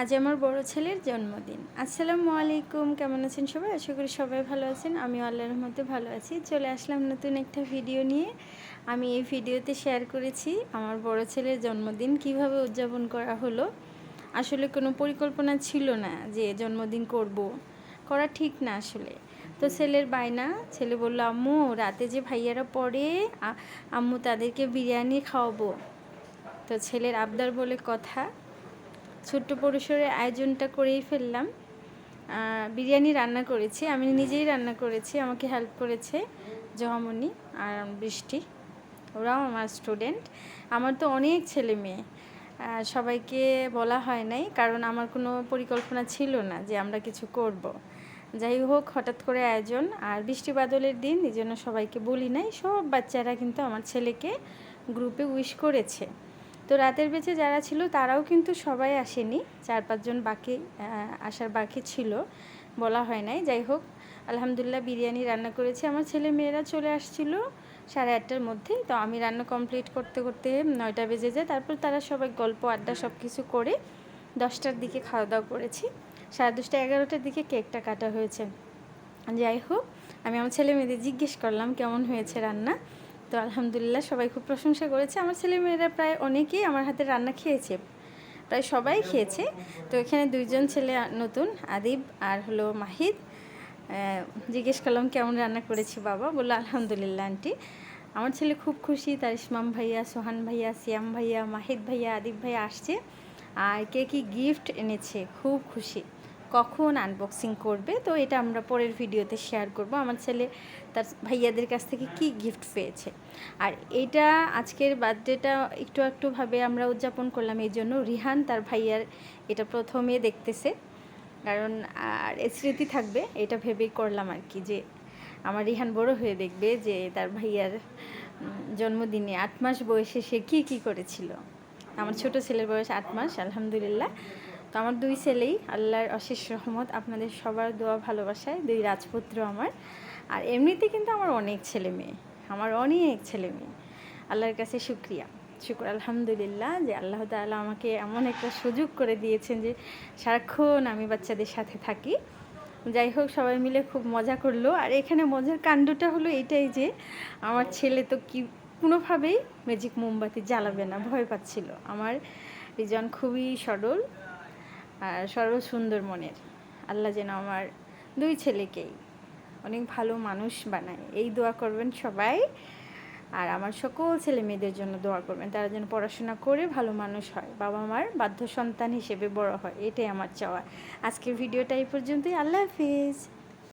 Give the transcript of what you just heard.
আজ আমার বড় ছেলের জন্মদিন। আসসালামু আলাইকুম, কেমন আছেন সবাই? আশা করি সবাই ভালো আছেন। আমি আল্লাহর মধ্যে ভালো আছি। চলে আসলাম নতুন একটা ভিডিও নিয়ে। আমি এই ভিডিওতে শেয়ার করেছি আমার বড় ছেলের জন্মদিন, কীভাবে উদযাপন করা হলো। আসলে কোনো পরিকল্পনা ছিল না যে জন্মদিন করব। করা ঠিক না আসলে। তো ছেলের বায়না, ছেলে বলল, আম্মু, রাতে যে ভাইয়ারা পড়ে আম্মু তাদেরকে বিরিয়ানি খাওয়াবো। তো ছেলের আবদার বলে কথা। ছোট্ট পরিসরে আয়োজনটা করেই ফেললাম। বিরিয়ানি রান্না করেছি, আমি নিজেই রান্না করেছি, আমাকে হেল্প করেছে জহামনি আর বৃষ্টি। ওরাও আমার স্টুডেন্ট আমার তো অনেক ছেলে মেয়ে সবাইকে বলা হয় নাই, কারণ আমার কোনো পরিকল্পনা ছিল না যে আমরা কিছু করব। যাই হোক, হঠাৎ করে আয়োজন আর বৃষ্টি বাদলের দিন, এই জন্য সবাইকে বলি নাই, সব বাচ্চারা কিন্তু আমার ছেলেকে গ্রুপে উইশ করেছে। তো রাতের বেঁচে যারা ছিল, তারাও কিন্তু সবাই আসেনি। চার পাঁচজন বাকি আসার বাকি ছিল। বলা হয় নাই। যাই হোক, আলহামদুলিল্লাহ বিরিয়ানি রান্না করেছি। আমার ছেলে মেয়েরা চলে আসছিল সাড়ে আটটার মধ্যে। তো আমি রান্না কমপ্লিট করতে করতে নয়টা বেজে যায়। তারপর তারা সবাই গল্প, আড্ডা সব কিছু করে দশটার দিকে খাওয়া দাওয়া করেছি। সাড়ে দশটা এগারোটার দিকে কেকটা কাটা হয়েছে। যাই হোক, আমি আমার ছেলে মেয়েদের জিজ্ঞেস করলাম, কেমন হয়েছে রান্না? তো আলহামদুলিল্লাহ সবাই খুব প্রশংসা করেছে। আমার ছেলে মেয়েরা প্রায় অনেকেই আমার হাতে রান্না খেয়েছে। প্রায় সবাই খেয়েছে। তো এখানে দুইজন ছেলে নতুন, আদিব আর হলো মাহিদ। জিজ্ঞেস করলাম, কেমন রান্না করেছি বাবা? বলল, আলহামদুলিল্লাহ আন্টি। আমার ছেলে খুব খুশি, তার ইসমাম ভাইয়া, সোহান ভাইয়া, সিয়াম ভাইয়া, মাহিদ ভাইয়া, আদিব ভাইয়া আসছে। আর কে কি গিফট এনেছে, খুব খুশি। কখন আনবক্সিং করবে, তো এটা আমরা পরের ভিডিওতে শেয়ার করব। আমার ছেলে তার ভাইয়াদের কাছ থেকে কি গিফট পেয়েছে। আর এটা আজকের বার্থডেটা একটু একটুভাবে আমরা উদযাপন করলাম, এই জন্য রিহান তার ভাইয়ার এটা প্রথমে দেখতেছে। কারণ, আর স্মৃতি থাকবে, এটা ভেবেই করলাম আর কি যে আমার রিহান বড় হয়ে দেখবে যে তার ভাইয়ার জন্মদিনে আট মাস বয়সে সে কী কী করেছিল। আমার ছোট ছেলের বয়স আট মাস, আলহামদুলিল্লাহ। তো আমার দুই ছেলেই, আল্লাহর অশেষ রহমত, আপনাদের সবার দোয়া ভালোবাসায়, দুই রাজপুত্র আমার। আর এমনিতে কিন্তু আমার অনেক ছেলে মেয়ে, আমার অনেক ছেলে মেয়ে। আল্লাহর কাছে শুক্রিয়া। শুক্র আলহামদুলিল্লাহ যে আল্লাহ তাআলা আমাকে এমন একটা সুযোগ করে দিয়েছেন যে সারাক্ষণ আমি বাচ্চাদের সাথে থাকি। যাই হোক, সবাই মিলে খুব মজা করল। আর এখানে মজার কাণ্ডটা হলো এটাই যে, আমার ছেলে তো কি, কোনোভাবেই ম্যাজিক মোমবাতি জ্বালাবে না, ভয় পাচ্ছিল। আমার রিজন খুবই সরল। আর সর্বসুন্দর সুন্দর মনের। আল্লাহ যেন আমার দুই ছেলেকেই অনেক ভালো মানুষ বানায়। এই দোয়া করবেন সবাই। আর আমার সকল ছেলে মেয়েদের জন্য দোয়া করবেন। তারা যেন পড়াশোনা করে ভালো মানুষ হয়। বাবা মার বাধ্য সন্তান হিসেবে বড় হয়। এটাই আমার চাওয়া। আজকের ভিডিওটা এই পর্যন্তই। আল্লাহ হাফিজ।